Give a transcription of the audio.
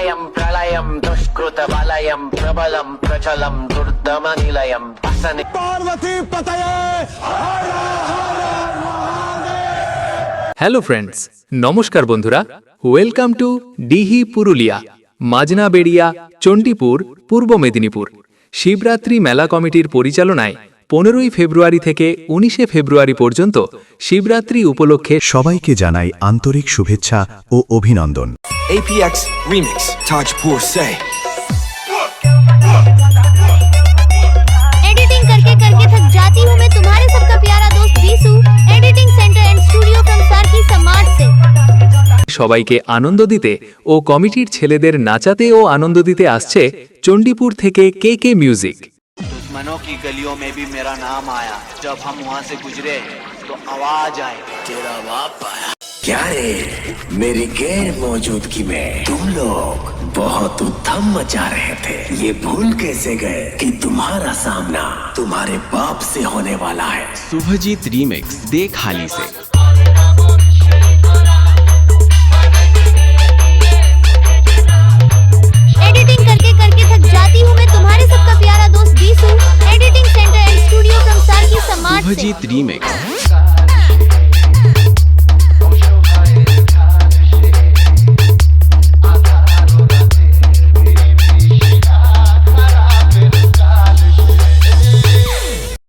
പ്രളയം പ്രളയം ദുഷ്കൃത വലയം പ്രബലം പ്രചലം ദുർദമ നിലയം വസന പാർവതി হ্যালো ফ্রেন্ডস নমস্কার বন্ধুরা। ওয়েলকাম টু ডিহি পুরুলিয়া মাজনা বেড়িয়া চণ্ডীপুর পূর্ব মেদিনীপুর শিবরাত্রি মেলা কমিটির পরিচালনায় পনেরোই ফেব্রুয়ারি থেকে উনিশে ফেব্রুয়ারি পর্যন্ত শিবরাত্রি উপলক্ষে সবাইকে জানাই আন্তরিক শুভেচ্ছা ও অভিনন্দন APX Remix, Tajpur Say. Editing करके करके थक जाती हूँ मैं तुम्हारे सबका प्यारा दोस्त Bisu editing centre and studio from सारखी समाज से সবাইকে আনন্দ দিতে ও কমিটির ছেলেদের নাচাতে ও আনন্দ দিতে আসছে চণ্ডীপুর থেকে কে কে মিউজিক दुश्मनों की गलियों में भी मेरा नाम आया। जब हम वहाँ से गुजरे तो आवाज़ आई। तेरा बाप आया। क्या रे? मेरी गैर मौजूदगी में तुम लोग बहुत उत्थम मचा रहे थे। ये भूल कैसे गए कि तुम्हारा सामना तुम्हारे बाप से होने वाला है? शुभजीत रीमिक्स देख हाली से। अभिजीत रीमेक्स